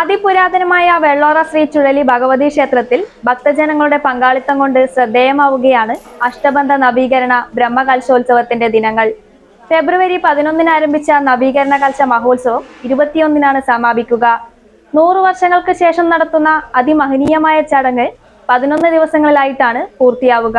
അതിപുരാതനമായ വെള്ളോറ ശ്രീ ചുഴലി ഭഗവതി ക്ഷേത്രത്തിൽ ഭക്തജനങ്ങളുടെ പങ്കാളിത്തം കൊണ്ട് ശ്രദ്ധേയമാവുകയാണ് അഷ്ടബന്ധ നവീകരണ ബ്രഹ്മകലശോത്സവത്തിന്റെ ദിനങ്ങൾ. ഫെബ്രുവരി പതിനൊന്നിന് ആരംഭിച്ച നവീകരണ കലശ മഹോത്സവം ഇരുപത്തിയൊന്നിനാണ് സമാപിക്കുക. നൂറു വർഷങ്ങൾക്ക് ശേഷം നടത്തുന്ന അതിമഹനീയമായ ചടങ്ങ് പതിനൊന്ന് ദിവസങ്ങളിലായിട്ടാണ് പൂർത്തിയാവുക.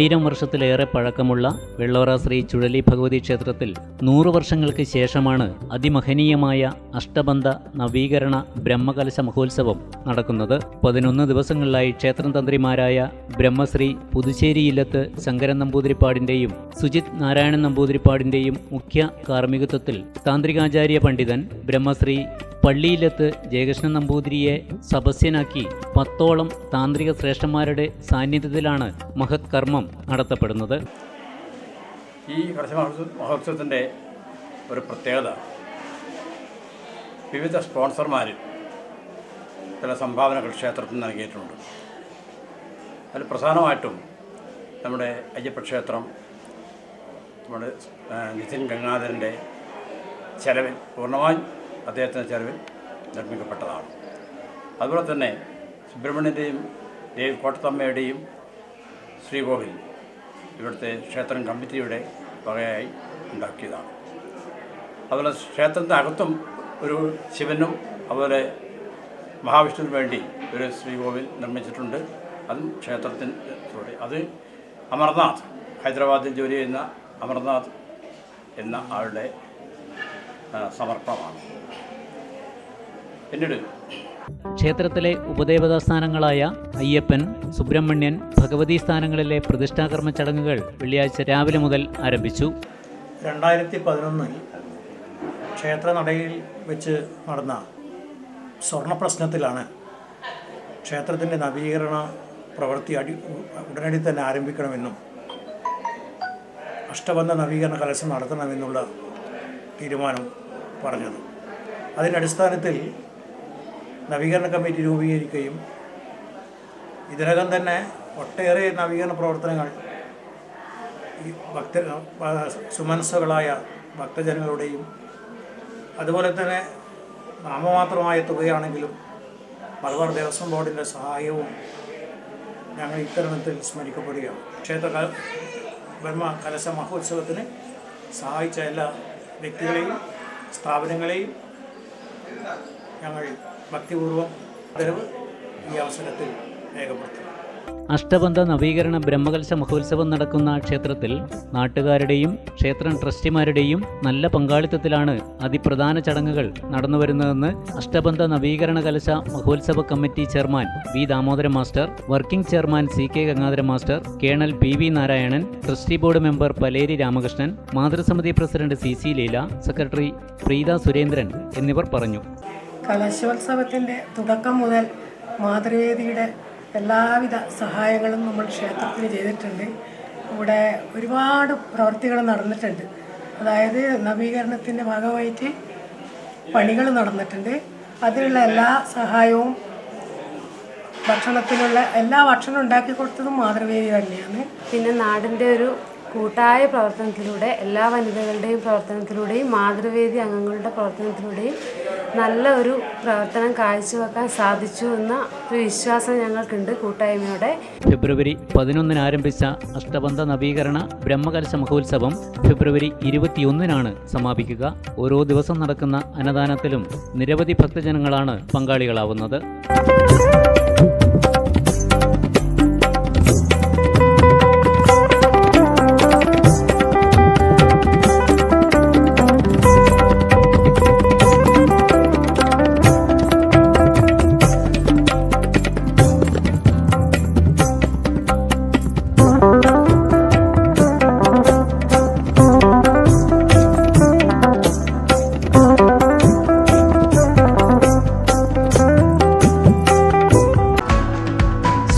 ആയിരം വർഷത്തിലേറെ പഴക്കമുള്ള വെള്ളോറ ശ്രീ ചുഴലി ഭഗവതി ക്ഷേത്രത്തിൽ നൂറു വർഷങ്ങൾക്ക് ശേഷമാണ് അതിമഹനീയമായ അഷ്ടബന്ധ നവീകരണ ബ്രഹ്മകലശ മഹോത്സവം നടക്കുന്നത്. പതിനൊന്ന് ദിവസങ്ങളിലായി ക്ഷേത്രം തന്ത്രിമാരായ ബ്രഹ്മശ്രീ പുതുശ്ശേരി ഇല്ലത്ത് ശങ്കരൻ നമ്പൂതിരിപ്പാടിന്റെയും സുജിത് നാരായണൻ നമ്പൂതിരിപ്പാടിന്റെയും മുഖ്യ കാർമ്മികത്വത്തിൽ താന്ത്രികാചാര്യ പണ്ഡിതൻ ബ്രഹ്മശ്രീ പള്ളിയിലത്ത് ജയകൃഷ്ണൻ നമ്പൂതിരിയെ സദസ്യനാക്കി പത്തോളം താന്ത്രിക ശ്രേഷ്ഠന്മാരുടെ സാന്നിധ്യത്തിലാണ് മഹത് കർമ്മം നടത്തപ്പെടുന്നത്. ഈ മഹോത്സവത്തിന്റെ ഒരു പ്രത്യേകത. വിവിധ സ്പോൺസർമാർ ചില സംഭാവനകൾ ക്ഷേത്രത്തിന് നൽകിയിട്ടുണ്ട്. അതിൽ പ്രധാനമായിട്ടും നമ്മുടെ അയ്യപ്പ ക്ഷേത്രം നമ്മുടെ നിതിൻ ഗംഗാധരന്റെ ചെലവിൽ പൂർണമായും അദ്ദേഹത്തിന്റെ ചെലവിൽ നിർമ്മിക്കപ്പെട്ടതാണ്. അതുപോലെ തന്നെ സുബ്രഹ്മണ്യന്റെയും ദേവി കോട്ടത്തമ്മയുടെയും ശ്രീകോവിൽ ഇവിടുത്തെ ക്ഷേത്രം കമ്മിറ്റിയുടെ വകയായി ഉണ്ടാക്കിയതാണ്. അതുപോലെ ക്ഷേത്രത്തിന്റെ അകത്തും ഒരു ശിവനും അതുപോലെ മഹാവിഷ്ണുവിന് വേണ്ടി ഒരു ശ്രീകോവിൽ നിർമ്മിച്ചിട്ടുണ്ട്. അതും ക്ഷേത്രത്തിന് അത് അമർനാഥ് ഹൈദരാബാദിൽ ജോലി ചെയ്യുന്ന അമർനാഥ് എന്ന ആളുടെ ആ, സമർപ്പണമാണ്. പിന്നീട്. ക്ഷേത്രത്തിലെ ഉപദേവതാ സ്ഥാനങ്ങളായ അയ്യപ്പൻ സുബ്രഹ്മണ്യൻ ഭഗവതി സ്ഥാനങ്ങളിലെ പ്രതിഷ്ഠാകർമ്മ ചടങ്ങുകൾ വെള്ളിയാഴ്ച രാവിലെ മുതൽ ആരംഭിച്ചു. രണ്ടായിരത്തി പതിനൊന്നിൽ ക്ഷേത്രനടയിൽ വെച്ച് നടന്ന സ്വർണ പ്രശ്നത്തിലാണ് ക്ഷേത്രത്തിന്റെ നവീകരണ പ്രവൃത്തി അടി ഉടനടി തന്നെ ആരംഭിക്കണമെന്നും അഷ്ടബന്ധ നവീകരണ കലശം നടത്തണമെന്നുള്ള തീരുമാനം പറഞ്ഞത്. അതിന്റെ അടിസ്ഥാനത്തിൽ നവീകരണ കമ്മിറ്റി രൂപീകരിക്കുകയും ഇതിനകം തന്നെ ഒട്ടേറെ നവീകരണ പ്രവർത്തനങ്ങൾ ഈ ഭക്ത സുമനസ്സുകളായ ഭക്തജനങ്ങളുടെയും അതുപോലെ തന്നെ നാമമാത്രമായ തുകയാണെങ്കിലും മലബാർ ദേവസ്വം ബോർഡിന്റെ സഹായവും ഞങ്ങൾ ഇത്തരണത്തിൽ സ്മരിക്കപ്പെടുകയാണ്. ക്ഷേത്ര ബ്രഹ്മ കലശ മഹോത്സവത്തിന് സഹായിച്ച എല്ലാ വ്യക്തികളെയും സ്ഥാപനങ്ങളെയും ഞങ്ങൾ ഭക്തിപൂർവം ആദരവ് ഈ അവസരത്തിൽ രേഖപ്പെടുത്തുന്നു. അഷ്ടബന്ധ നവീകരണ ബ്രഹ്മകലശ മഹോത്സവം നടക്കുന്ന ക്ഷേത്രത്തിൽ നാട്ടുകാരുടെയും ക്ഷേത്രം ട്രസ്റ്റിമാരുടെയും നല്ല പങ്കാളിത്തത്തിലാണ് അതിപ്രധാന ചടങ്ങുകൾ നടന്നുവരുന്നതെന്ന് അഷ്ടബന്ധ നവീകരണ കലശ മഹോത്സവ committee chairman V Damodara master working chairman C K Gangadhara master colonel P V Narayanan trustee board member Paleri Ramakrishnan മാതൃസമിതി president C C Leela secretary Preetha Surendran എന്നിവർ പറഞ്ഞു. കലശോത്സവത്തിന്റെ തുടക്കം മുതൽ മാതൃവേദിയുടെ എല്ലാവിധ സഹായങ്ങളും നമ്മൾ ക്ഷേത്രത്തിന് ചെയ്തിട്ടുണ്ട്. ഇവിടെ ഒരുപാട് പ്രവർത്തികൾ നടന്നിട്ടുണ്ട്. അതായത് നവീകരണത്തിന്റെ ഭാഗമായിട്ട് പണികൾ നടന്നിട്ടുണ്ട്. അതിനുള്ള എല്ലാ സഹായവും ഭക്ഷണത്തിനുള്ള എല്ലാ ഭക്ഷണം ഉണ്ടാക്കി കൊടുത്തതും മാതൃവേദി തന്നെയാണ്. പിന്നെ നാടിന്റെ ഒരു കൂട്ടായ പ്രവർത്തനത്തിലൂടെ എല്ലാ വനിതകളുടെയും പ്രവർത്തനത്തിലൂടെയും മാതൃവേദി അംഗങ്ങളുടെ പ്രവർത്തനത്തിലൂടെയും നല്ല ഒരു പ്രവർത്തനം കാഴ്ചവെക്കാൻ സാധിച്ചു എന്ന ഒരു വിശ്വാസം ഞങ്ങൾക്കുണ്ട് കൂട്ടായ്മയുടെ. ഫെബ്രുവരി പതിനൊന്നിന് ആരംഭിച്ച അഷ്ടബന്ധ നവീകരണ ബ്രഹ്മകലശ മഹോത്സവം ഫെബ്രുവരി ഇരുപത്തിയൊന്നിനാണ് സമാപിക്കുക. ഓരോ ദിവസം നടക്കുന്ന അന്നദാനത്തിലും നിരവധി ഭക്തജനങ്ങളാണ് പങ്കാളികളാവുന്നത്.